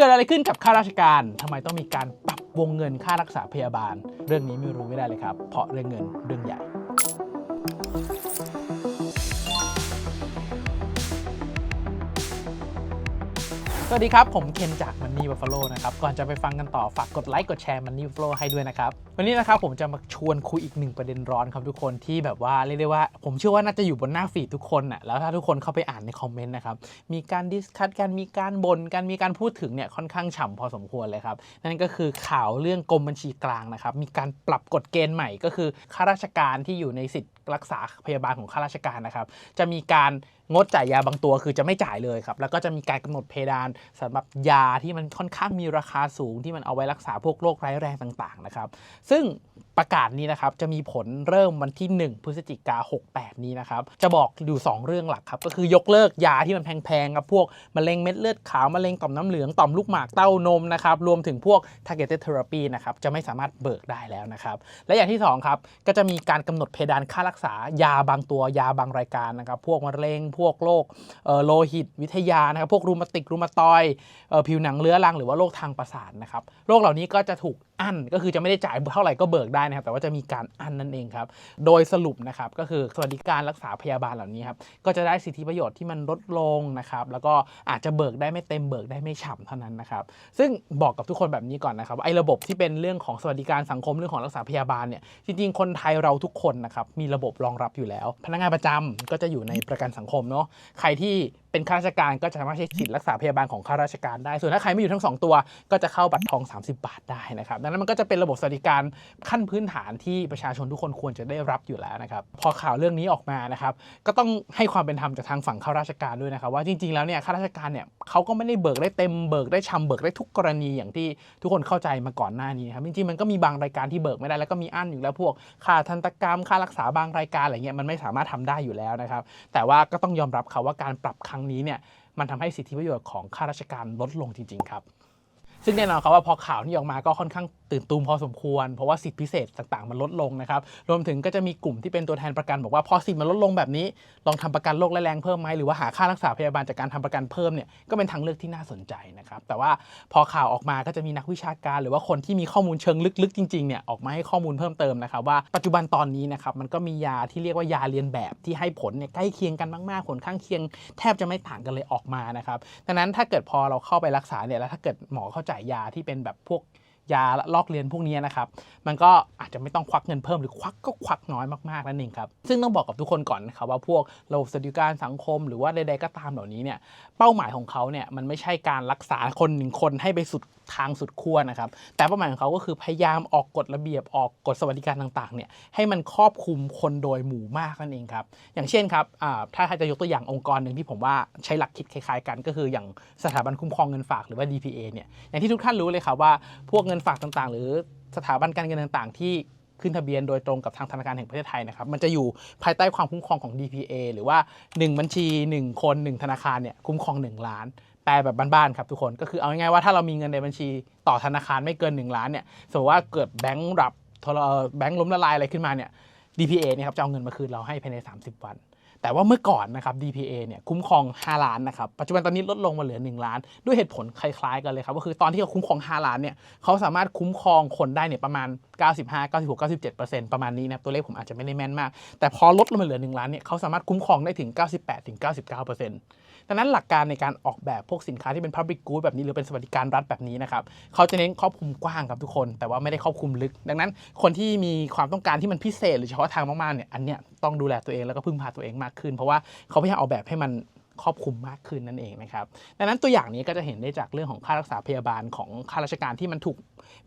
กิดอะไรขึ้นกับข้าราชการทำไมต้องมีการปรับวงเงินค่ารักษาพยาบาล เรื่องนี้ไม่รู้ไม่ได้เลยครับ เพราะเรื่องเงินเรื่องใหญ่ สวัสดีครับ ผมเคนจาก Money Buffalo นะครับ ก่อนจะไปฟังกันต่อ ฝากกดไลค์กดแชร์ Money Buffalo ให้ด้วยนะครับ วันนี้นะครับผมจะมาชวนคุยอีกหนึ่งประเด็นร้อนครับทุกคนที่แบบว่าเรียกได้ว่า ผมเชื่อว่าน่าจะอยู่บนหน้าฟีดทุกคนน่ะแล้วถ้าทุกคนเข้าไปอ่านในคอมเมนต์นะครับ มีการดิสคัทกันมีการบ่นกันมีการพูดถึงเนี่ยค่อนข้างฉ่ำพอสมควรเลยครับ นั่นก็คือข่าวเรื่องกรมบัญชีกลางนะครับมีการปรับกฎเกณฑ์ใหม่ก็คือข้าราชการที่อยู่ในสิทธิรักษาพยาบาลของข้าราชการนะครับ จะมีการงดจ่ายยาบางตัวคือจะไม่จ่ายเลยครับ แล้วก็จะมีการกำหนดเพดานสำหรับยาที่มันค่อนข้างมีราคาสูงที่มันเอาไว้รักษาพวกโรคร้ายแรงต่างๆนะครับ ซึ่ง ประกาศนี้นะครับจะมีผลเริ่มวันที่ 1 พฤศจิกา68 นี้นะครับ จะบอกอยู่ 2 เรื่องหลักครับ ก็คือยกเลิกยาที่มันแพงๆครับพวกมะเร็งเม็ดเลือดขาวมะเร็งต่อมน้ำเหลืองต่อมลูกหมากเต้านมนะครับ รวมถึงพวก targeted therapy นะครับ จะไม่สามารถเบิกได้แล้วนะครับ และอย่างที่ 2 ครับ ก็จะมีการกำหนดเพดานค่ารักษายาบางตัวยาบางรายการนะครับ พวกมะเร็งพวกโรคโลหิตวิทยานะครับพวกรูมาติกรูมาตอยผิวหนังเรื้อรังหรือว่าโรคทางประสาทนะครับโรคเหล่านี้ก็จะถูก อั้นก็คือจะไม่ได้จ่ายเท่าไหร่ก็เบิกได้นะครับ แต่ว่าจะมีการอั้นนั่นเองครับ โดยสรุปนะครับก็คือสวัสดิการรักษาพยาบาลเหล่านี้ครับก็จะได้สิทธิประโยชน์ที่มันลดลงนะครับ แล้วก็อาจจะเบิกได้ไม่เต็มเบิกได้ไม่ฉ่ำเท่านั้นนะครับ ซึ่งบอกกับทุกคนแบบนี้ก่อนนะครับไอ้ระบบที่เป็นเรื่องของสวัสดิการสังคมเรื่องของรักษาพยาบาลเนี่ยจริงๆคนไทยเราทุกคนนะครับมีระบบรองรับอยู่แล้ว พนักงานประจำก็จะอยู่ในประกันสังคมเนาะใครที่เป็นข้าราชการก็จะสามารถใช้สิทธิรักษาพยาบาลของข้าราชการได้ ส่วนถ้าใครไม่อยู่ทั้งสองตัว ก็จะเข้าบัตรทอง 30 บาทได้นะครับ ดังนั้นมันก็จะเป็นระบบสวัสดิการขั้นพื้นฐานที่ประชาชนทุกคนควรจะได้รับอยู่แล้วนะครับ พอข่าวเรื่องนี้ออกมานะครับ ก็ต้องให้ความเป็นธรรมจากทางฝั่งข้าราชการด้วยนะครับว่าจริงๆ แล้วเนี่ยข้าราชการเนี่ยเขาก็ไม่ได้เบิกได้เต็มเบิกได้ชำเบิกได้ทุกกรณีอย่างที่ทุกคนเข้าใจมาก่อนหน้านี้นครับจริงๆมันก็มีบางรายการที่เบิกไม่ได้แล้วก็มีอั้นอยู่แล้วพวกค่าทันตกรรมค่ารักษาบางรายการอะไรเงี้ยมันไม่สามารถทำได้อยู่แล้วนะครับแต่ว่าก็ต้องยอมรับครับว่าการปรับครั้งนี้เนี่ยมันทำให้สิทธิประโยชน์ของข้าราชการลดลงจริง ๆ ครับ ซึ่งแน่นอนครับว่าพอข่าวนี้ออกมาก็ค่อนข้าง ตื่นตูมพอสมควร เพราะว่าสิทธิพิเศษต่างๆ มันลดลงนะครับรวมถึงก็จะมีกลุ่มที่เป็นตัวแทนประกันบอกว่าพอสิทธิมันลดลงแบบนี้ ลองทำประกันโรคและแรงเพิ่มไหมหรือว่าหาค่ารักษาพยาบาลจากการทำประกันเพิ่มเนี่ยก็เป็นทางเลือกที่น่าสนใจนะครับแต่ว่าพอข่าวออกมาก็จะมีนักวิชาการ หรือว่าคนที่มีข้อมูลเชิงลึกๆ จริงๆเนี่ยออกมาให้ข้อมูลเพิ่มเติมนะครับว่าปัจจุบันตอนนี้นะครับมันก็มียาที่เรียกว่ายาเรียนแบบที่ให้ผลเนี่ยใกล้เคียงกันมากๆผลข้างเคียง แทบจะไม่ต่างกันเลยออกมานะครับดังนั้นถ้าเกิดพอเราเข้าไปรักษาเนี่ยแล้วถ้าเกิดหมอเข้าจ่ายยาที่เป็นแบบพวก ยาลอกเลียนพวกนี้นะครับ มันก็อาจจะไม่ต้องควักเงินเพิ่มหรือควักก็ควักน้อยมากๆนั่นเองครับ ซึ่งต้องบอกกับทุกคนก่อนนะครับว่าพวกระบบสวัสดิการสังคม หรือว่าใดๆก็ตามเหล่านี้เนี่ยเป้าหมายของเขาเนี่ยมันไม่ใช่การรักษาคนหนึ่งคนให้ไปสุดทางสุดขั้วนะครับ แต่เป้าหมายของเขาก็คือพยายามออกกฎระเบียบออกกฎสวัสดิการต่างๆเนี่ยให้มันครอบคลุมคนโดยหมู่มากนั่นเองครับ อย่างเช่นครับถ้าใครจะยกตัวอย่างองค์กรหนึ่งที่ผมว่าใช้หลักคิดคล้ายๆ กัน ก็คืออย่างสถาบันคุ้มครองเงินฝากหรือว่า DPA เนี่ยอย่างที่ทุกท่านรู้เลยครับว่าพวกเงินฝากต่างๆ หรือสถาบันการเงินต่างๆ ที่ขึ้นทะเบียนโดยตรงกับทางธนาคารแห่งประเทศไทยนะครับ มันจะอยู่ภายใต้ความคุ้มครองของ DPA หรือว่า 1 บัญชี 1 คน 1 ธนาคารเนี่ยคุ้มครอง 1 ล้าน แปลแบบบ้านๆครับทุกคนก็คือเอาง่ายๆว่าถ้าเรามีเงินในบัญชีต่อธนาคารไม่เกิน 1 ล้านเนี่ยสมมติว่าเกิดแบงก์รับแบงก์ล้มละลายอะไรขึ้นมาเนี่ย DPA เนี่ยครับจะเอาเงินมาคืนเราให้ภายใน 30 วัน แต่ว่าเมื่อก่อนนะครับ DPA เนี่ยคุ้มครอง 5 ล้านนะครับ ปัจจุบันตอนนี้ลดลงมาเหลือ 1 ล้าน ด้วยเหตุผลคล้ายๆกันเลยครับ ก็คือตอนที่เขาคุ้มครอง 5 ล้านเนี่ยเขาสามารถคุ้มครองคนได้เนี่ยประมาณ 95 96 97 ประมาณนี้นะตัวเลขผมอาจจะไม่ได้แม่นมาก แต่พอลดลงมาเหลือ 1 ล้านเนี่ยเขาสามารถคุ้มครองได้ถึง 98ถึง99 ดังนั้นหลักการในการออกแบบพวกสินค้าที่เป็น Public Good แบบนี้หรือเป็นสวัสดิการรัฐแบบนี้นะครับเขาจะเน้นครอบคลุมกว้างครับทุกคน แต่ว่าไม่ได้ครอบคลุมลึก ดังนั้นคนที่มีความต้องการที่มันพิเศษ หรือเฉพาะทางมากๆเนี่ยอันเนี้ยต้องดูแลตัวเองแล้วก็พึ่งพาตัวเองมากขึ้น เพราะว่าเขาพยายามออกแบบให้มัน ครอบคลุมมากขึ้นนั่นเองนะครับดังนั้นตัวอย่างนี้ก็จะเห็นได้จากเรื่องของค่ารักษาพยาบาลของข้าราชการที่มันถูก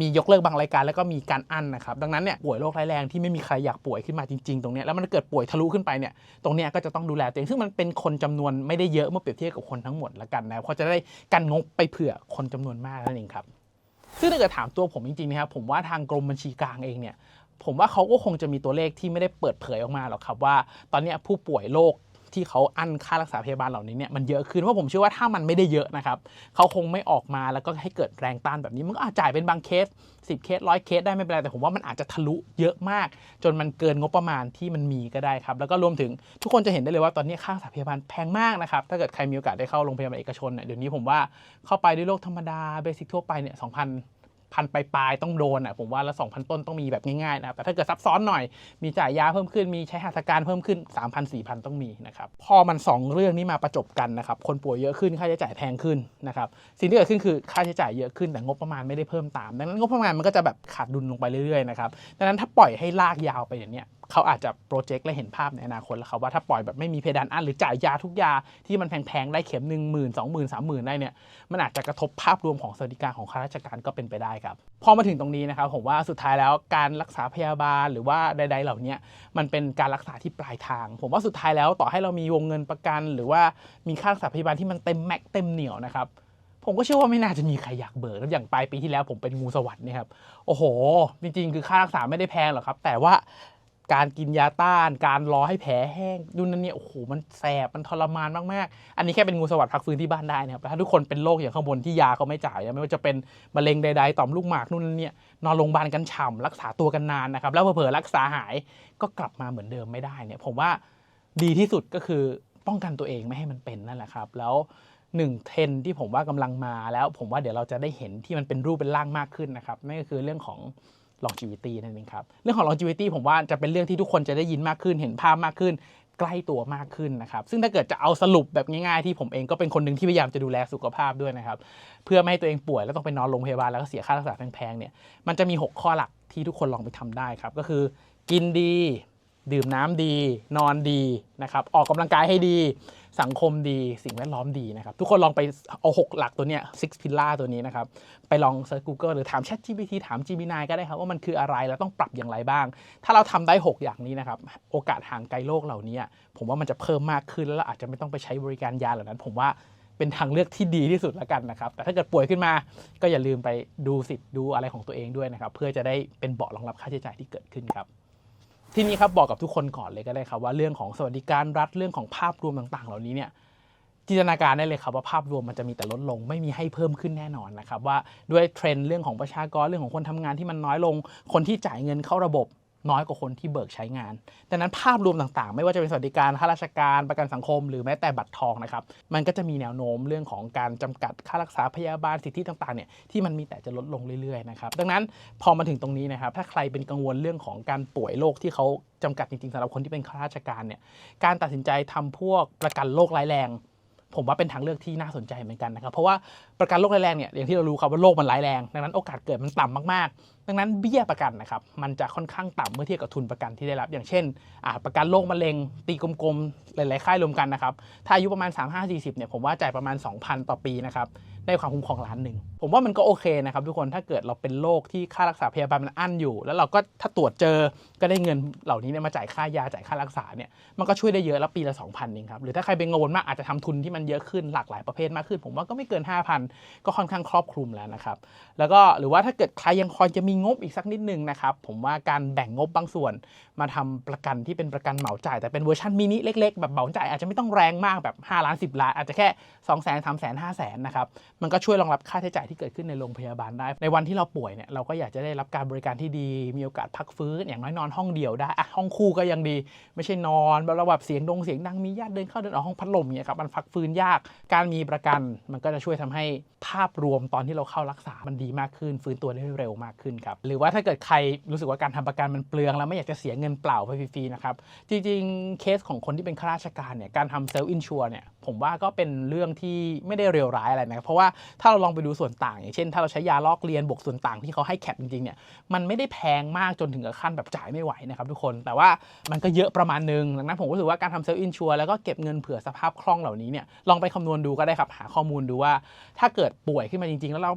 มียกเลิกบางรายการ แล้วก็มีการอั้นนะครับดังนั้นเนี่ยป่วยโรคร้ายแรงที่ไม่มีใครอยากป่วยขึ้นมาจริงๆ ตรงนี้แล้วมันเกิดป่วยทะลุขึ้นไปเนี่ยตรงนี้ก็จะต้องดูแลตัวเองซึ่งมันเป็นคนจำนวนไม่ได้เยอะเมื่อเปรียบเทียบกับคนทั้งหมดละกันนะเพราะจะได้กันงบไปเผื่อคนจำนวนมากนั่นเองครับซึ่งถ้าเกิดถามตัวผมจริงๆนะครับผมว่าทางกรมบัญชีกลางเองเนี่ยผมว่าเขาก็คงจะมีตัวเลขที่ไม่ได้เปิดเผยออกมาหรอกครับว่า ตอนนี้ผู้ป่วยโรค ที่เขาอั้นค่ารักษาพยาบาลเหล่านี้เนี่ยมันเยอะขึ้นเพราะผมเชื่อว่าถ้ามันไม่ได้เยอะนะครับเขาคงไม่ออกมาแล้วก็ให้เกิดแรงต้านแบบนี้มันก็อาจจ่ายเป็นบางเคส 10 เคสร้อยเคสได้ไม่เป็นไรแต่ผมว่ามันอาจจะทะลุเยอะมาก จนมันเกินงบประมาณที่มันมีก็ได้ครับ แล้วก็รวมถึงทุกคนจะเห็นได้เลยว่าตอนนี้ค่ารักษาพยาบาลแพงมากนะครับถ้าเกิดใครมีโอกาสได้เข้าโรงพยาบาลเอกชนเนี่ยเดี๋ยวนี้ผมว่าเข้าไปด้วยโรคธรรมดาเบสิกทั่วไปเนี่ยสองพัน พันปลายๆต้องโดนอะผมว่าละสองพันต้นต้องมีแบบง่ายๆนะครับแต่ถ้าเกิดซับซ้อนหน่อยมีจ่ายยาเพิ่มขึ้นมีใช้หัตถการเพิ่มขึ้น 3,000 4,000 ต้องมีนะครับพอมัน 2 เรื่องนี้มาประจบกันนะครับคนป่วยเยอะขึ้นค่าใช้จ่ายแพงขึ้นนะครับสิ่งที่เกิดขึ้นคือค่าใช้จ่ายเยอะขึ้นแต่งบประมาณไม่ได้เพิ่มตาม ดังนั้นงบประมาณมันก็จะแบบขาดดุลลงไปเรื่อยๆนะครับดังนั้นถ้าปล่อยให้ลากยาวไปอย่างเนี้ย เขาอาจจะโปรเจกต์และเห็นภาพในอนาคตแล้วครับว่าถ้าปล่อยแบบไม่มีเพดานอันหรือจ่ายยาทุกยาที่มันแพงๆได้เข็มหนึ่งหมื่นสองหมื่นสามหมื่นได้เนี่ยมันอาจจะกระทบภาพรวมของสวัสดิการของข้าราชการก็เป็นไปได้ครับพอมาถึงตรงนี้นะครับผมว่าสุดท้ายแล้วการรักษาพยาบาลหรือว่าใด ๆ เหล่านี้มันเป็นการรักษาที่ปลายทาง ผมว่าสุดท้ายแล้วต่อให้เรามีวงเงินประกัน หรือว่ามีค่ารักษาพยาบาลที่มันเต็มแม็กเต็มเหนียวนะครับผมก็เชื่อว่าไม่น่าจะมีใครอยากเบิกแล้วอย่างปลายปีที่แล้วผมเป็นงูสวัสด์เนี่ยครับ โอ้โห จริงๆ คือค่ารักษาไม่ได้แพงหรอกครับ แต่ว่า การกินยาต้าน การรอให้แผลแห้งดูนั่นเนี่ยโอ้โหมันแสบมันทรมานมากๆ อันนี้แค่เป็นงูสวัสด์พักฟื้นที่บ้านได้นะครับแต่ถ้าทุกคนเป็นโรคอย่างข้างบนที่ยาเขาไม่จ่ายไม่ว่าจะเป็นมะเร็งใดๆต่อมลูกหมากนู่นนั่นเนี่ยนอนโรงพยาบาลกันฉ่ำรักษาตัวกันนานนะครับแล้วเผลอรักษาหายก็กลับมาเหมือนเดิมไม่ได้เนี่ยผมว่าดีที่สุดก็คือป้องกันตัวเองไม่ให้มันเป็นนั่นแหละครับ แล้วหนึ่งเทรนที่ผมว่ากำลังมาแล้วผมว่าเดี๋ยวเราจะได้เห็นที่มันเป็นรูปเป็นร่างมากขึ้นนะครับนั่นก็คือเรื่องของ longevity นั่นเองครับ เรื่องของ longevity ผมว่าจะเป็นเรื่องที่ทุกคนจะได้ยินมากขึ้น เห็นภาพมากขึ้น ใกล้ตัวมากขึ้นนะครับ ซึ่งถ้าเกิดจะเอาสรุปแบบง่ายๆที่ผมเองก็เป็นคนหนึ่งที่พยายามจะดูแลสุขภาพด้วยนะครับ เพื่อไม่ให้ตัวเองป่วยแล้วต้องไปนอนโรงพยาบาลแล้วก็เสียค่ารักษาแพงๆ เนี่ย มันจะมี 6 ข้อหลักที่ทุกคนลองไปทำได้ครับ ก็คือ กินดี ดื่มน้ำดี นอนดีนะครับ ออกกำลังกายให้ดี สังคมดีสิ่งแวดล้อมดีนะครับ ทุกคนลองไปเอา 6 หลักตัวเนี้ย six pillar ตัวนี้นะครับ ไปลองเซิร์ช Google หรือถาม Chat GPT ถาม Gemini ก็ได้ครับ ว่ามันคืออะไรแล้วต้องปรับอย่างไรบ้าง ถ้าเราทำได้ 6 อย่างนี้นะครับ โอกาสห่างไกลโลกเหล่านี้ ผมว่ามันจะเพิ่มมากขึ้นแล้วาอาจจะไม่ต้องไปใช้บริการยาเหล่านั้น ผมว่าเป็นทางเลือกที่ดีที่สุดแล้วกันนะครับ แต่ถ้าเกิดป่วยขึ้นมาก็อย่าลืมไปดูสิทธิ์ดูอะไรของตัวเองด้วยนะครับ เพื่อจะได้เป็นเบาะรองรับค่าใช้จ่ายที่เกิดขึ้นครับ ที่นี้ครับบอกกับทุกคนก่อนเลยก็ได้ครับว่าเรื่องของสวัสดิการรัฐเรื่องของภาพรวมต่าง ๆ เหล่านี้เนี่ยจินตนาการได้เลยครับว่าภาพรวมมันจะมีแต่ลดลง ไม่มีให้เพิ่มขึ้นแน่นอนนะครับว่าด้วยเทรนด์เรื่องของประชากรเรื่องของคนทำงานที่มันน้อยลง คนที่จ่ายเงินเข้าระบบ น้อยกว่าคนที่เบิกใช้งาน ดังนั้นภาพรวมต่างๆ ไม่ว่าจะเป็นสวัสดิการข้าราชการประกันสังคม หรือแม้แต่บัตรทองนะครับ มันก็จะมีแนวโน้มเรื่องของการจำกัดค่ารักษาพยาบาลสิทธิต่างๆเนี่ยที่มันมีแต่จะลดลงเรื่อยๆนะครับดังนั้นพอมาถึงตรงนี้นะครับถ้าใครเป็นกังวลเรื่องของการป่วยโรคที่เขาจำกัดจริงๆสำหรับคนที่เป็นข้าราชการเนี่ยการตัดสินใจทำพวกประกันโรคร้ายแรงผมว่าเป็นทางเลือกที่น่าสนใจเหมือนกันนะครับ เพราะว่าประกันโรคร้ายแรงเนี่ยอย่างที่เรารู้ครับว่าโรคมันร้ายแรงดังนั้นโอกาสเกิดมันต่ำมากดังนั้นเบี้ยประกันนะครับมันจะค่อนข้างต่ำเมื่อเทียบกับทุนประกันที่ได้รับ อย่างเช่นประกันโรคมะเร็ง ตีกลมๆหลายๆค่ายรวมกันนะครับถ้าอายุประมาณ 3 5 40เนี่ยผมว่าจ่ายประมาณ 2,000 ต่อปีนะครับได้ความคุ้มครองล้านหนึ่งผมว่ามันก็โอเคนะครับทุกคนถ้าเกิดเราเป็นโรคที่ค่ารักษาพยาบาลมันอั้นอยู่ แล้วเราก็ถ้าตรวจเจอก็ได้เงินเหล่านี้เนี่ยมาจ่ายค่ายาจ่ายค่ารักษาเนี่ยมันก็ช่วยได้เยอะแล้วปีละ2,000เองครับหรือถ้าใครเป็นกังวลมากอาจจะทำทุนที่มันเยอะขึ้นหลากหลายประเภทมากขึ้น ผมว่าก็ไม่เกิน 5,000 ก็ค่อนข้างครอบคลุมแล้วนะครับแล้วก็หรือว่าถ้าเกิดใครยังคอยจะมีงบอีกสักนิดนึงนะครับ ผมว่าการแบ่งงบบางส่วน มาทำประกันที่เป็นประกันเหมาจ่าย แต่เป็นเวอร์ชันมินิเล็ก ๆ แบบเหมาจ่ายอาจจะไม่ต้องแรงมากแบบ 5 ล้าน 10 ล้านอาจจะแค่ 2 0 0 0 0 0 3 0 0 0 0 5 0 0 0 0นะครับ มันก็ช่วยรองรับค่าใช้จ่ายที่เกิดขึ้นในโรงพยาบาลได้ ในวันที่เราป่วยเนี่ยเราก็อยากจะได้รับการบริการที่ดี มีโอกาสพักฟื้น อย่างน้อยนอนห้องเดียวได้อะห้องคู่ก็ยังดี ไม่ใช่นอนแล้วแบบเสียงดงเสียงดังมีญาติเดินเข้าเดินออกห้องพัดลมเนี่ยครับมันพักฟื้นยาก การมีประกัน มันก็จะช่วยทำให้ภาพรวมตอนที่เราเข้ารักษามันดีมากขึ้น ฟื้นตัวได้เร็วมากขึ้นครับ หรือว่าถ้าเกิดใครรู้สึกว่าการทำประกันมันเปลือง แล้วไม่อยากจะเสียเงินเปล่าไปฟรีๆนะครับ จริงๆ เคสของคนที่เป็นข้าราชการเนี่ย การทำเซลล์อินชัวเนี่ยผมว่าก็เป็นเรื่องที่ไม่ได้เร็วร้ายอะไรนะครับเพราะว่าถ้าเราลองไปดูส่วนต่าง อย่างเช่น ถ้าเราใช้ยาลอกเลียนบวกส่วนต่างที่เขาให้แคปจริงๆเนี่ยมันไม่ได้แพงมากจนถึงกับขั้นแบบจ่ายไม่ไหวนะครับทุกคนแต่ว่ามันก็เยอะประมาณนึงดังนั้นผมรู้สึกว่าการทำเซลล์อินชัวแล้วก็เก็บเงินเผื่อสภาพคล่องเหล่านี้เนี่ยลองไปคำนวณดูก็ได้ครับหาข้อมูลดูว่า ถ้าเกิดป่วยขึ้นมาจริง ๆ แล้วเรา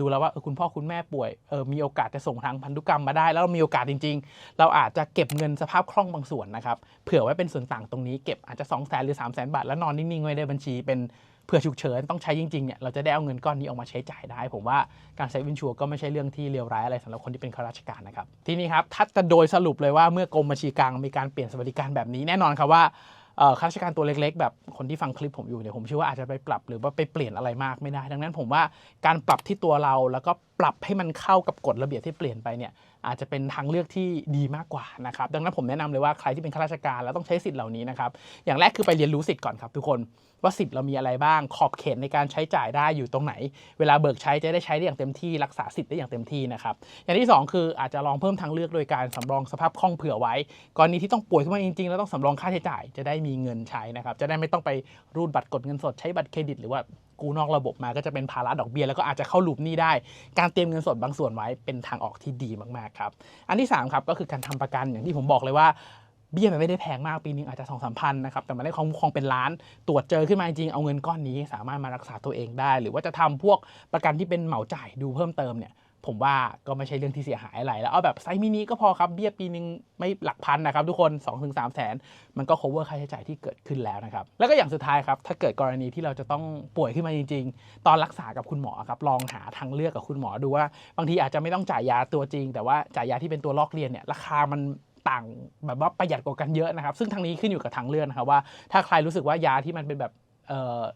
ดูแล้วว่าเออคุณพ่อคุณแม่ป่วยเออมีโอกาสจะส่งทางพันธุกรรมมาได้ แล้วเรามีโอกาสจริง ๆ เราอาจจะเก็บเงินสภาพคล่องบางส่วนนะครับเผื่อไว้เป็นส่วนต่างตรงนี้เก็บอาจจะ 2 0 0 0 0 0หรือ 3 0 0 0 0 0 บาทแล้วนอนนิ่งๆไว้ในบัญชีเป็นเผื่อฉุกเฉินต้องใช้จริงๆเนี่ยเราจะได้เอาเงินก้อนนี้ออกมาใช้จ่ายได้ ผมว่าการเซฟอินชัวก็ไม่ใช่เรื่องที่เลวร้ายอะไรสำหรับคนที่เป็นข้าราชการนะครับทีนี้ครับถ้าจะโดยสรุปเลยว่าเมื่อกรมบัญชีกลางมีการเปลี่ยนสวัสดิการแบบนี้แน่นอนครับว่าข้าราชการตัวเล็กๆ แบบคนที่ฟังคลิปผมอยู่เนี่ยผมเชื่อว่าอาจจะไปปรับหรือว่าไปเปลี่ยนอะไรมากไม่ได้ ดังนั้นผมว่าการปรับที่ตัวเราแล้วก็ ปรับให้มันเข้ากับกฎระเบียบที่เปลี่ยนไปเนี่ยอาจจะเป็นทางเลือกที่ดีมากกว่านะครับดังนั้นผมแนะนำเลยว่าใครที่เป็นข้าราชการแล้วต้องใช้สิทธิ์เหล่านี้นะครับอย่างแรกคือไปเรียนรู้สิทธิ์ก่อนครับทุกคนว่าสิทธิ์เรามีอะไรบ้าง ขอบเขตในการใช้จ่ายได้อยู่ตรงไหน เวลาเบิกใช้จะได้ใช้ได้อย่างเต็มที่รักษาสิทธิ์ได้อย่างเต็มที่นะครับอย่างที่สองคืออาจจะลองเพิ่มทางเลือกโดยการสำรองสภาพคล่องเผื่อไว้กรณีที่ต้องป่วยขึ้นมาจริงๆแล้วต้องสำรองค่าใช้จ่ายจะได้มีเงินใช้นะครับจะได้ไม่ต้องไปรูดบัตรกดเงินสดใช้บัตรเครดิตหรือว่า กู้นอกระบบมาก็จะเป็นภาระดอกเบี้ยแล้วก็อาจจะเข้าลูปหนี้ได้ การเตรียมเงินสดบางส่วนไว้เป็นทางออกที่ดีมากๆครับ อันที่สามครับก็คือการทำประกันอย่างที่ผมบอกเลยว่าเบี้ยมันไม่ได้แพงมากปีนึงอาจจะสองสามพันนะครับแต่มันได้ของคองเป็นล้านตรวจเจอขึ้นมาจริงเอาเงินก้อนนี้ สามารถมารักษาตัวเองได้ หรือว่าจะทำพวกประกันที่เป็นเหมาจ่ายดูเพิ่มเติมเนี่ย ผมว่าก็ไม่ใช่เรื่องที่เสียหายอะไร แล้วเอาแบบไซมินิก็พอครับเบี้ยปีนึงไม่หลักพันนะครับทุกคน 2-3แสนมันก็ cover ค่าใช้จ่ายที่เกิดขึ้นแล้วนะครับ แล้วก็อย่างสุดท้ายครับ ถ้าเกิดกรณีที่เราจะต้องป่วยขึ้นมาจริง ๆ ตอนรักษากับคุณหมอครับลองหาทางเลือกกับคุณหมอดูว่า บางทีอาจจะไม่ต้องจ่ายยาตัวจริง แต่ว่าจ่ายยาที่เป็นตัวลอกเลียนเนี่ยราคามันต่างแบบว่าประหยัดกว่ากันเยอะนะครับซึ่งทางนี้ขึ้นอยู่กับทางเลือกนะครับว่าถ้าใครรู้สึกว่ายาที่มันเป็นแบบ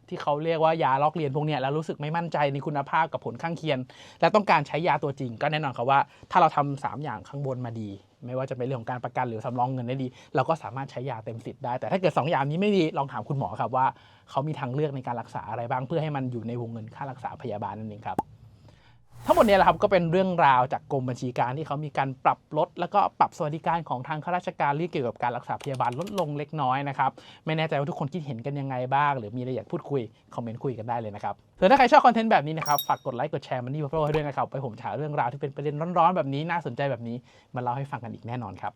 ที่เขาเรียกว่ายาลอกเลียนพวกเนี้ยแล้วรู้สึกไม่มั่นใจในคุณภาพกับผลข้างเคียง และต้องการใช้ยาตัวจริง ก็แน่นอนครับว่า ถ้าเราทำสามอย่างข้างบนมาดี ไม่ว่าจะเป็นเรื่องของการประกันหรือสำรองเงินได้ดี เราก็สามารถใช้ยาเต็มสิทธิ์ได้แต่ถ้าเกิด 2 อย่างนี้ไม่ดีลองถามคุณหมอครับว่าเขามีทางเลือกในการรักษาอะไรบ้างเพื่อให้มันอยู่ในวงเงินค่ารักษาพยาบาลนั่นเองครับ ทั้งหมดเนี้แหละครับก็เป็นเรื่องราวจากกรมบัญชีกลารที่เขามีการปรับลด แล้วก็ปรับสวัสดิการของทางข้าราชการที่เกี่ยวกับการรักษาพยาบาลลดลงเล็กน้อยนะครับไม่แน่ใจว่าทุกคนคิดเห็นกันยังไงบ้าง หรือมีอะไรอยากพูดคุยคอมเมนต์คุยกันได้เลยนะครับส่วนถ้าใครชอบคอนเทนต์แบบนี้นะครับฝากกดไลค์กดแชร์มันนี่โปรให้ด้วยนะครับไปผมหาเรื่องราวที่เป็นประเด็นร้อนๆแบบนี้น่าสนใจแบบนี้มาเล่าให้ฟังกันอีกแน่นอนครับ